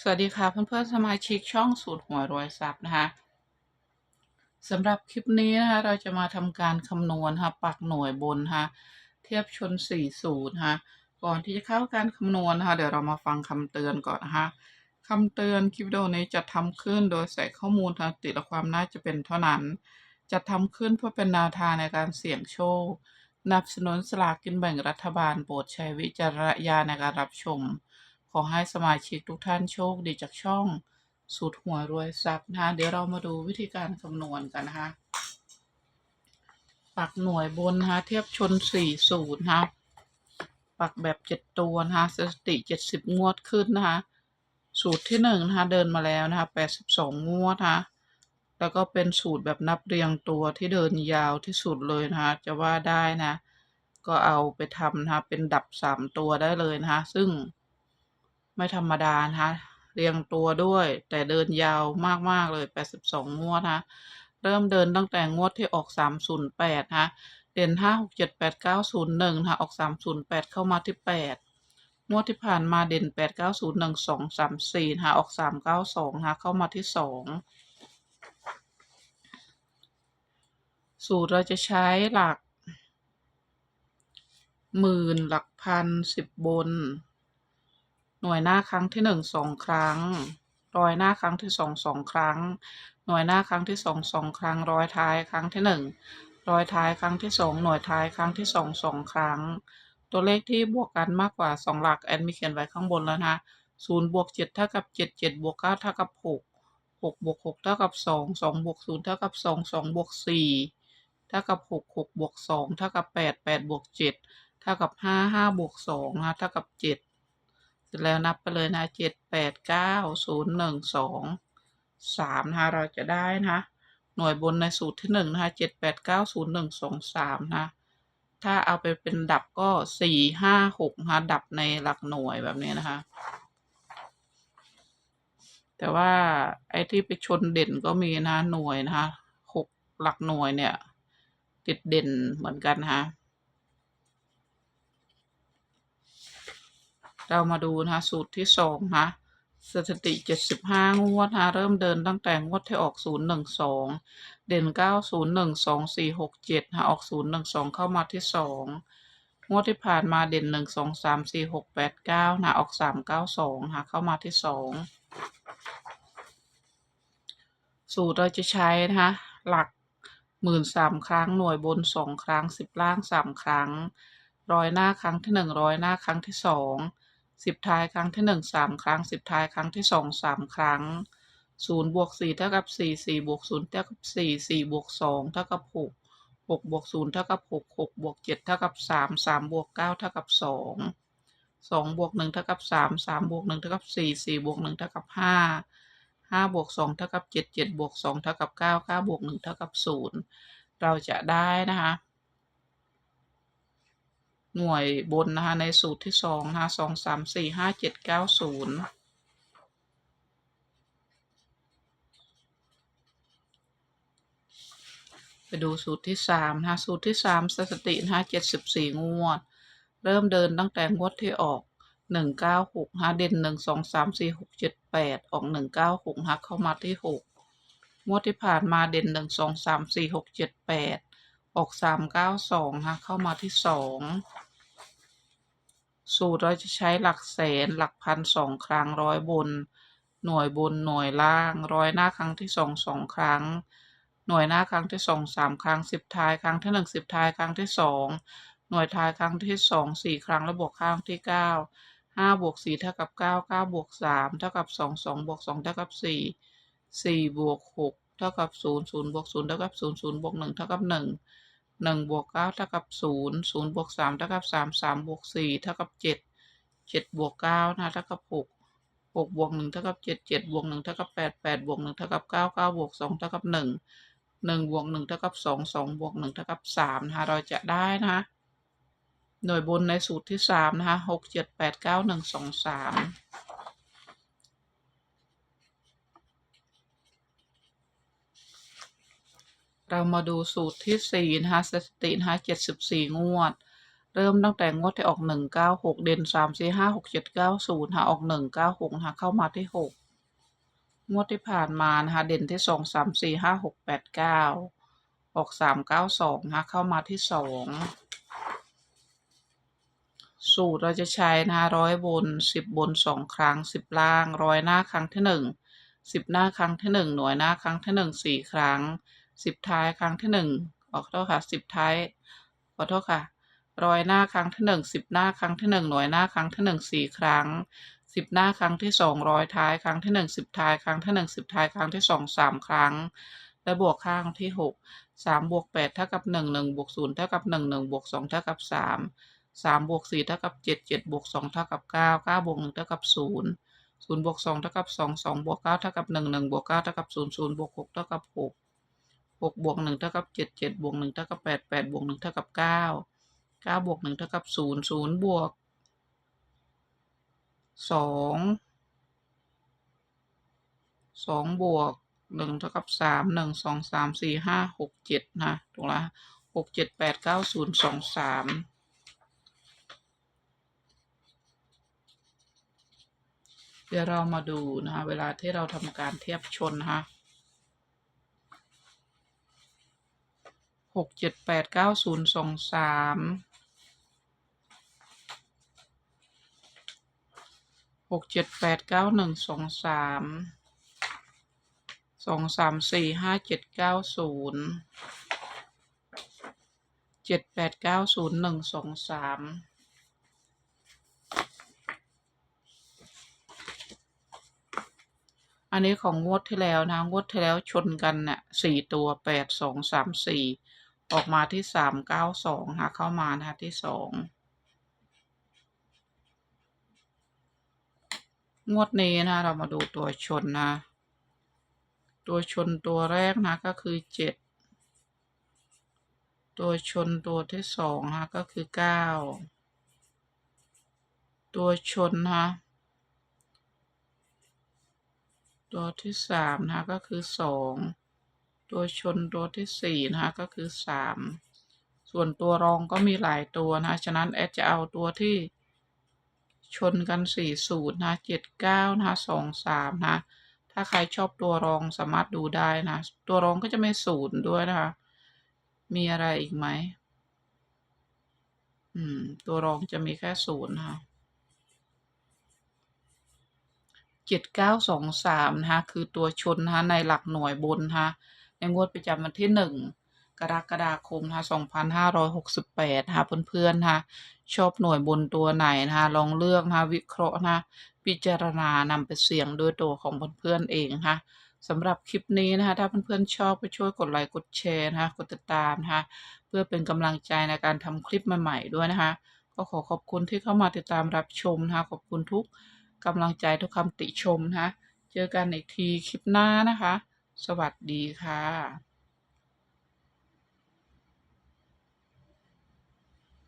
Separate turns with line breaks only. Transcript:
สวัสดีค่ะเพื่อนๆสมาชิกช่องสูตรหัวรวยทรัพย์นะคะสำหรับคลิปนี้นะคะเราจะมาทำการคำนวณค่ะปักหน่วยบนค่ะเทียบชน4สูตรค่ะก่อนที่จะเข้าการคำนวณนะคะเดี๋ยวเรามาฟังคำเตือนก่อนนะคะคำเตือนคลิปวิดีโอนี้จะทำขึ้นโดยใส่ข้อมูลทางติและความน่าจะเป็นเท่านั้นจะทำขึ้นเพื่อเป็นแนวทางในการเสี่ยงโชคนับสนุนสลากกินแบ่งรัฐบาลโปรดใช้วิจารณญาณในการรับชม อให้สมาชิกทุกท่านโชคดีจากช่องสูตรหัวรวยทรัพย์นะคะเดี๋ยวเรามาดูวิธีการคำนวณกันนะคะปักหน่วยบนนะคะเทียบชนสี่สูตรนะคะปักแบบเจ็ดตัวนะคะสถิติเจ็ดสิบงวดขึ้นนะคะสูตรที่หนึ่งนะคะเดินมาแล้วนะคะแปดสิบสองงวดนะคะแล้วก็เป็นสูตรแบบนับเรียงตัวที่เดินยาวที่สุดเลยนะคะจะว่าได้นะ ก็เอาไปทำนะคะเป็นดับสามตัวได้เลยนะคะซึ่ง ไม่ธรรมดานะคะเรียงตัวด้วย แต่เดินยาวมาก ๆ เลย 82 งวดนะเริ่มเดินตั้งแต่งวดที่ออก 308นะเด่น 5 6 7 8 9 0 1นะออก 308 เข้ามาที่ 8 งวดที่ผ่านมาเด่น 8 9 0 1 2 3 4นะออก 392นะเข้ามาที่ 2 สูตรเราจะใช้หลัก หมื่นหลักพันสิบบน น่วยหน้าครั้งที่หนึ่งสองครั้ง ร้อยหน้าครั้งที่สองสองครั้ง หน่วยหน้าครั้งที่สองสองครั้ง ร้อยท้ายครั้งที่หนึ่งร้อยท้ายครั้งที่สองหน่วยท้ายครั้งที่สองสองครั้ง ตัวเลขที่บวกกันมากกว่าสองหลักแอดมีเขียนไว้ข้างบนแล้วนะศูนย์บวกเจ็ดเท่ากับเจ็ดเจ็ดบวกเก้าเท่ากับหกหกบวกหกเท่ากับสองสองบวกศูนย์เท่ากับสองสองบวกสี่เท่ากับหกหกบวกสองเท่ากับแปดแปดบวกเจ็ดเท่ากับห้าห้าบวกสองนะเท่ากับเจ็ด เสร็จแล้วนับไปเลยนะเจ็ดแปดเก้าศูนย์หนึ่งสองสามนะคะเราจะได้นะหน่วยบนในสูตรที่หนึ่งนะคะเจ็ดแปดเก้าศูนย์หนึ่งสองสามนะถ้าเอาไปเป็นดับก็สี่ห้าหกนะคะดับในหลักหน่วยแบบนี้นะคะ แต่ว่าไอ้ที่ไปชนเด่นก็มีนะหน่วยนะคะหกหลักหน่วยเนี่ยติดเด่นเหมือนกันนะคะ เรามาดูนะคะสูตรที่สองนะสถิติเจ็ดสิบห้างวดนะเริ่มเดินตั้งแต่งวดที่ออกศูนย์หนึ่งสองเด่นเก้าศูนย์หนึ่งสองสี่หกเจ็ดนะออกศูนย์หนึ่งสองเข้ามาที่สองงวดที่ผ่านมาเด่นหนึ่งสองสามสี่หกแปดเก้านะออกสามเก้าสองนะเข้ามาที่สองสูตรเราจะใช้นะคะหลักหมื่นสามครั้งหน่วยบนสองครั้งสิบล่างสามครั้งร้อยหน้าครั้งที่หนึ่งร้อยหน้าครั้งที่สอง สิบท้ายครั้งที่หนึ่งสามครั้งสิบท้ายครั้งที่สองสามครั้งศูนย์บวกสี่เท่ากับสี่สี่บวกศูนย์เท่ากับสี่สี่บวกสองเท่ากับหกหกบวกศูนย์เท่ากับหกหกบวกเจ็ดเท่ากับสามสามบวกเก้าเท่ากับสองสองบวกหนึ่งเท่ากับสามสามบวกหนึ่งเท่ากับสี่สี่บวกหนึ่งเท่ากับห้าห้าบวกสองเท่ากับเจ็ดเจ็ดบวกสองเท่ากับเก้าเก้าบวกหนึ่งเท่ากับศูนย์เราจะได้นะคะ หน่วยบนนะคะในสูตรที่สองนะคะสองสามสี่ห้าเจ็ดเก้าศูนย์ไปดูสูตรที่สามนะคะสูตรที่สามสถิตินะคะเจ็ดสิบสี่งวด เริ่มเดินตั้งแต่งวดที่ออกหนึ่งเก้าหกฮะเด่นหนึ่งสองสามสี่หกเจ็ดแปดออกหนึ่งเก้าหกฮะเข้ามาที่หกงวดที่ผ่านมาเด่นหนึ่งสองสามสี่หกเจ็ดแปดออกสามเก้าสองฮะเข้ามาที่สอง สูตรเราจะใช้หลักแสนหลักพันสองครั้งร้อยบน หน่วยบนหน่วยล่างร้อยหน้าครั้งที่สองสองครั้ง หน่วยหน้าครั้งที่สองสามครั้งสิบท้ายครั้งที่หนึ่งสิบท้ายครั้งที่สองหน่วยท้ายครั้งที่สองสี่ครั้งแล้วบวกข้างที่เก้าห้าบวกสี่เท่ากับเก้าเก้าบวกสามเท่ากับสองสองบวกสองเท่ากับสี่สี่บวกหกเท่ากับศูนย์ศูนย์บวกศูนย์เท่ากับศูนย์ศูนย์บวกหนึ่งเท่ากับหนึ่ง หนึ่งบวกเก้าเท่ากับศูนย์ศูนย์บวกสามเท่ากับสามสามบวกสี่เท่ากับเจ็ดเจ็ดบวกเก้านะเท่ากับหกหกบวกหนึ่งเท่ากับเจ็ดเจ็ดบวกหนึ่งเท่ากับแปดแปดบวกหนึ่งเท่ากับเก้าเก้าบวกสองเท่ากับหนึ่งหนึ่งบวกหนึ่งเท่ากับสองสองบวกหนึ่งเท่ากับสามนะคะเราจะได้นะคะหน่วยบนในสูตรที่สามนะคะหกเจ็ดแปดเก้าหนึ่งสองสาม เรามาดูสูตรที่สี่นะคะสถิตินะคะเจ็ดสิบสี่งวด เริ่มตั้งแต่งวดที่ออกหนึ่งเก้าหกเด่นสามสี่ห้าหกเจ็ดเก้าศูนย์หาออกหนึ่งเก้าหกหาเข้ามาที่หกงวดที่ผ่านมานะคะเด่นที่สองสามสี่ห้าหกแปดเก้าออกสามเก้าสองนะคะเข้ามาที่สองสูตรเราจะใช้นะคะร้อยบนสิบบนสองครั้งสิบล่างร้อยหน้าครั้งที่หนึ่งสิบหน้าครั้งที่หนึ่งหน่วยหน้าครั้งที่หนึ่งสี่ครั้ง สิบท้ายครั้งที่หนึ่งขอโทษค่ะสิบท้ายขอโทษค่ะร้อยหน้าครั้งที่หนึ่งสิบหน้าครั้งที่หนึ่งหน่วยหน้าครั้งที่หนึ่งสี่ครั้งสิบหน้าครั้งที่สองร้อยท้ายครั้งที่หนึ่งสิบท้ายครั้งที่หนึ่งสิบท้ายครั้งที่สองสามครั้ง และบวกข้างที่หกสามบวกแปดเท่ากับหนึ่งหนึ่งบวกศูนย์เท่ากับหนึ่งหนึ่งบวกสองเท่ากับสามสามบวกสี่เท่ากับเจ็ดเจ็ดบวกสองเท่ากับเก้าเก้าบวกหนึ่งเท่ากับศูนย์ศูนย์บวกสองเท่ากับสองสองบวกเก้าเท่ากับหนึ่งหนึ่งบวกเก้าเท่ากับศูนย์ศูนย์บวกหกเท่ากับหก หกบวกหนึ่งเท่ากับเจ็ดเจ็ดบวกหนึ่งเท่ากับแปดแปดบวกหนึ่งเท่ากับเก้าเก้าบวกหนึ่งเท่ากับศูนย์ศูนย์บวกสองสองบวกหนึ่งเท่ากับสามหนึ่งสองสามสี่ห้าหกเจ็ดนะถูกละหกเจ็ดแปดเก้าศูนย์สองสามเดี๋ยวเรามาดูนะคะเวลาที่เราทำการเทียบชนนะคะ หกเจ็ดแปดเก้าศูนย์สองสามหกเจ็ดแปดเก้าหนึ่งสองสามสองสามสี่ห้าเจ็ดเก้าศูนย์เจ็ดแปดเก้าศูนย์หนึ่งสองสามอันนี้ของงวดที่แล้วนะ งวดที่แล้วชนกันเนี่ยสี่ตัวแปดสองสามสี่ ออกมาที่สามเก้าสองหาเข้ามานะคะที่สองงวดนี้นะเรามาดูตัวชนนะ ตัวชนตัวแรกนะก็คือเจ็ดตัวชนตัวที่สองนะก็คือเก้าตัวชนนะตัวที่สามนะก็คือสอง ตัวชนตัวที่สี่นะคะก็คือสามส่วนตัวรองก็มีหลายตัวนะฉะนั้นแอดจะเอาตัวที่ชนกันสี่สูตรนะเจ็ดเก้านะสองสามนะถ้าใครชอบตัวรองสามารถดูได้นะตัวรองก็จะไม่ศูนย์ด้วยนะคะมีอะไรอีกไหมอืมตัวรองจะมีแค่ศูนย์นะคะเจ็ดเก้าสองสามนะคะคือตัวชนนะคะในหลักหน่วยบนนะคะ ในงวดประจำวันที่หนึ่งกรกฎาคมนะคะสองพันห้าร้อยหกสิบแปดนะคะเพื่อนๆนะคะชอบหน่วยบนตัวไหนนะคะลองเลือกนะคะวิเคราะห์นะคะพิจารณานำไปเสี่ยงด้วยตัวของเพื่อนๆเองนะคะสำหรับคลิปนี้นะคะ ถ้าเพื่อนๆชอบก็ช่วยกดไลค์กดแชร์นะคะกดติดตามนะคะเพื่อเป็นกำลังใจในการทำคลิปใหม่ๆด้วยนะคะ ก็ขอขอบคุณที่เข้ามาติดตามรับชมนะคะขอบคุณทุกกำลังใจทุกคำติชมนะคะเจอกันอีกทีคลิปหน้านะคะ สวัสดีค่ะ